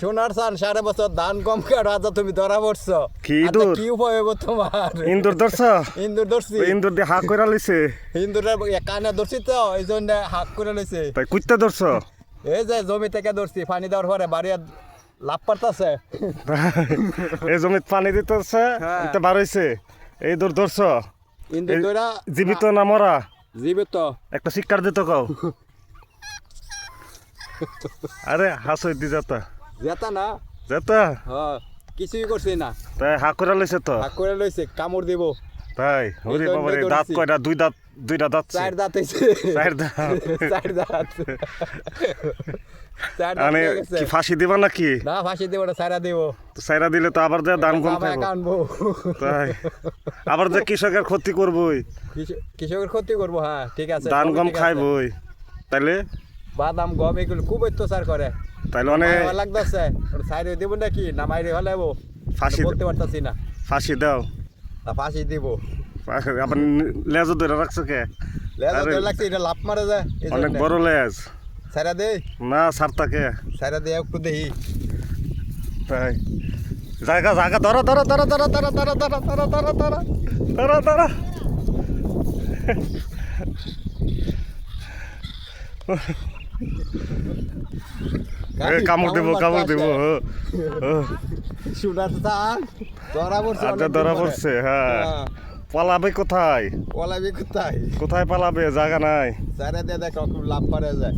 সোনার বছর ধান কম কাটো আচ্ছা তুমি ধরা পড়ছো। কি আচ্ছা, কি উপায় হইব তোমার? ইন্দুর ধরছ? ইন্দুর ধরছি। ইন্দুর দিয়ে হাক করে লিছে ইন্দুরের কানে ধরছি তো এই জন্য হাক করে লইছে। তাই কুত্তা ধরছ? এই যে জমি থেকে ধরছি পানি দেওয়ার পরে বাড়ি লাভ পারতাছে। এই জমিত পানি দিতেছে হ্যাঁ। এটা বার হইছে। এই দূর ধরছ? ইন্দুর জীবিত না মরা? জীবিত। একটা শিক্ষার দিত কও। আরে হাস হইতে যাতা যেতা না? যাতা হ্যাঁ কিছুই করছি না। তাই হাক করে লইছে তো? হাক করে লইছে কামড় দিব। তাই ওরে জন্য বাবা রে, দাঁত কয়টা? দুই দাঁত দুইটা দাঁত চার দাঁত হইছে। চার দাঁত। চার দাঁত। মানে কি ফাঁসি দিবা নাকি? না ফাঁসি দিব না সারা দিব। তো সাইরা দিলে তো আবার যে দান কম কানবো। তাই। আবার যে কৃষকের ক্ষতি করবই। কৃষক- কৃষকের ক্ষতি করব হ্যাঁ ঠিক আছে। ধান সবই গম ঠিক আছে। খাইবই। তাইলে বাদাম গম এগুলো খুব অত্যাচার করে তাইলে অনেক লাগতেছে সাইড দিব নাকি না মাইরে হলে ফাঁসি বলতে পারতাছি না ফাঁসি দাও না ফাঁসি দিব আবার লেজ ধরে রাখছো কে লেজা তো লাগছে এটা লাভ মারে যায় অনেক বড় লেজ সাইরা দে না সারতাকে সাইরা দে একটু দেখি তাই জায়গা জায়গা ধরো ধরো ধরো ধরো ধরো ধরো ধরো ধরো ধরো ধরো ধরো ধরো এ, কামড় দেবো কামড় দেবো আচ্ছা ধরা পড়ছে হ্যাঁ। হ্যাঁ, পালাবে কোথায়? ওলাবি কোথায়? কোথায় পালাবে? জায়গা নাই। সাইরা দিয়ে দেখ খুব লাভ পারে যায়।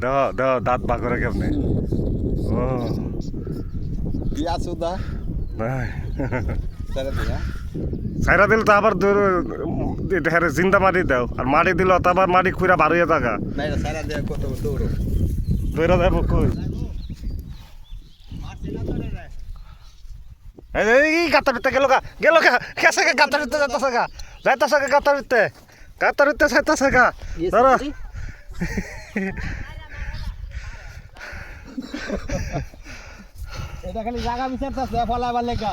দেহ দেহ দাঁত বা করে কেমনে? ও। বিয়া সুদা নাই। সাইরা দিয়ে সাইরা দিলে তো আবার ঢেরে জিন্দা মাটি দাও আর মাটি দিল তো আবার মাটি খুঁড়া বাড়িয়ে থাকা। দৌড়ো। দৌড়া যাব কই? এই গাতার ভিতরে গেল গা গেল গা গেছে গা গাতার ভিতরে যাইতেছে গা যাইতেছে যাইতেছে ধরো। এটা খালি জায়গা বিচারতেছে ফলাবার লেগা।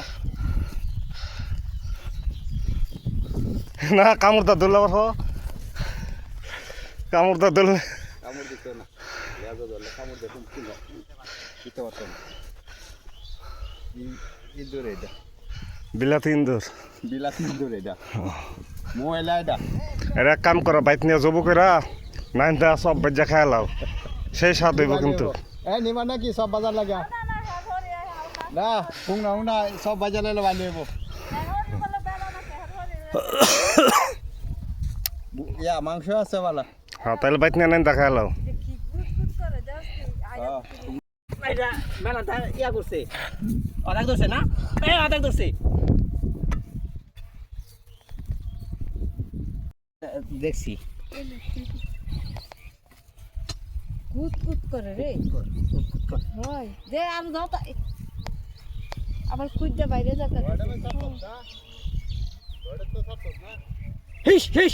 না কামড়টা ধরলে আবার হ কামড়টা ধরলে। কামড় দিতে না। কামড় দেখুন দিতে পারতো না। ইঁদুর এটা। বিলাতি ইন্দুর বিলাসী ইঁদুর এটা। মোবাইল এটা। এটা এক কাম করো বাইক নিয়ে যাব কইরা নাইন দা সব বেজা খাই লাও। সেই স্বাদ হইব কিন্তু। এ নিবা নাকি সব বাজার লাগা? না হুং না হুং না সব বাজার এলে বানিয়ে ইয়া মাংস আছে বালা হ্যাঁ তাহলে বাইক নিয়ে নাইন দা খাই লাও এটা মেলা তার ইয়া করছে অর্ধেক ধরছে না এ অর্ধেক ধরছে দেখছি কুত কুত করে রে হয় দে আর যাও তা আবার কুইদা বাইরে যাকা হিস হিস